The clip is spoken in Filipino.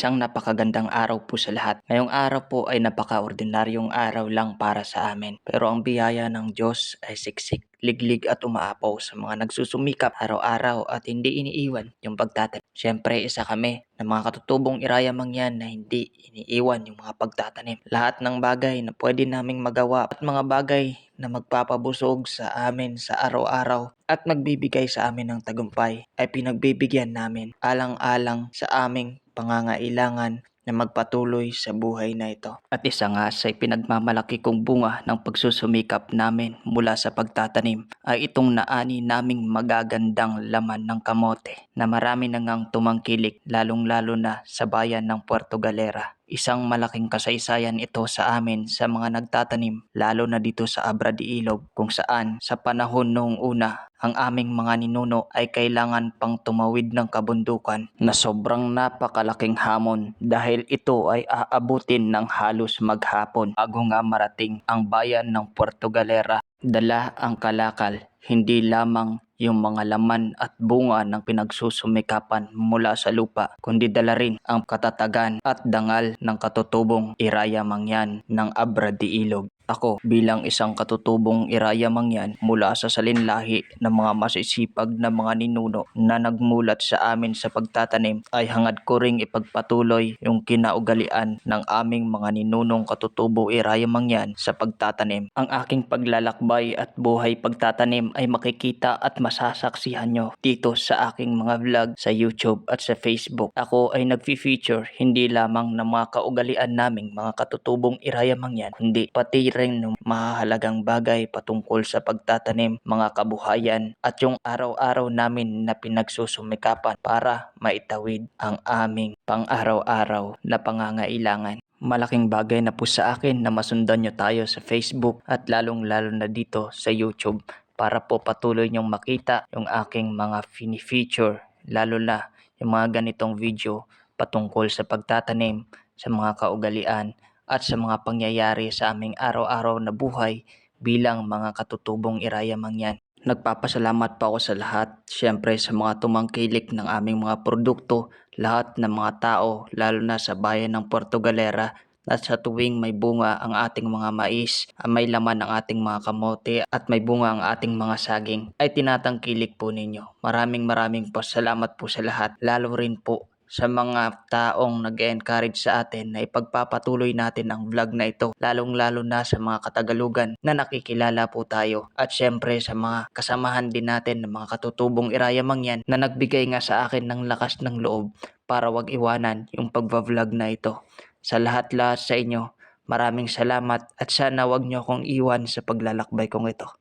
Isang napakagandang araw po sa lahat. Ngayong araw po ay napaka-ordinaryong araw lang para sa amin. Pero ang biyaya ng Diyos ay siksik, liglig at umaapaw sa mga nagsusumikap araw-araw at hindi iniiwan yung pagtatanim. Siyempre, isa kami ng mga katutubong iraya mangyan na hindi iniiwan yung mga pagtatanim. Lahat ng bagay na pwede naming magawa at mga bagay na magpapabusog sa amin sa araw-araw at magbibigay sa amin ng tagumpay ay pinagbibigyan namin alang-alang sa aming pangangailangan na magpatuloy sa buhay na ito. At isa nga sa pinagmamalaki kong bunga ng pagsusumikap namin mula sa pagtatanim ay itong naani naming magagandang laman ng kamote na marami na tumangkilik lalong-lalo na sa bayan ng Puerto Galera. Isang malaking kasaysayan ito sa amin sa mga nagtatanim lalo na dito sa Abra de Ilog kung saan sa panahon noong una ang aming mga ninuno ay kailangan pang tumawid ng kabundukan na sobrang napakalaking hamon dahil ito ay aabutin ng halos maghapon bago nga marating ang bayan ng Puerto. Dala ang kalakal, hindi lamang yung mga laman at bunga ng pinagsusumikapan mula sa lupa, kundi dala rin ang katatagan at dangal ng katutubong Iraya Mangyan ng Abra de Ilog. Ako bilang isang katutubong Iraya Mangyan mula sa salinlahi ng mga masisipag na mga ninuno na nagmulat sa amin sa pagtatanim ay hangad ko ring ipagpatuloy yung kinaugalian ng aming mga ninunong katutubo Iraya Mangyan sa pagtatanim. Ang aking paglalakbay at buhay pagtatanim ay makikita at masasaksihan nyo dito sa aking mga vlog sa YouTube at sa Facebook. Ako ay nagfi-feature hindi lamang ng mga kaugalian naming mga katutubong Iraya Mangyan, kundi pati rin ng mahalagang bagay patungkol sa pagtatanim, mga kabuhayan at yung araw-araw namin na pinagsusumikapan para maitawid ang aming pang-araw-araw na pangangailangan. Malaking bagay na po sa akin na masundan nyo tayo sa Facebook at lalong-lalo na dito sa YouTube para po patuloy nyong makita yung aking mga fini-feature lalo na yung mga ganitong video patungkol sa pagtatanim, sa mga kaugalian at sa mga pangyayari sa aming araw-araw na buhay bilang mga katutubong iraya mangyan. Nagpapasalamat pa ako sa lahat, siyempre sa mga tumangkilik ng aming mga produkto, lahat ng mga tao, lalo na sa bayan ng Puerto Galera at sa tuwing may bunga ang ating mga mais, may laman ang ating mga kamote at may bunga ang ating mga saging ay tinatangkilik po ninyo. Maraming maraming po salamat po sa lahat, lalo rin po sa mga taong nag-encourage sa atin na ipagpapatuloy natin ang vlog na ito lalong-lalo na sa mga katagalugan na nakikilala po tayo at syempre sa mga kasamahan din natin ng mga katutubong iraya mangyan na nagbigay nga sa akin ng lakas ng loob para wag iwanan yung pagva-vlog na ito. Sa lahat-lahat sa inyo, maraming salamat at sana wag niyo akong iwan sa paglalakbay kong ito.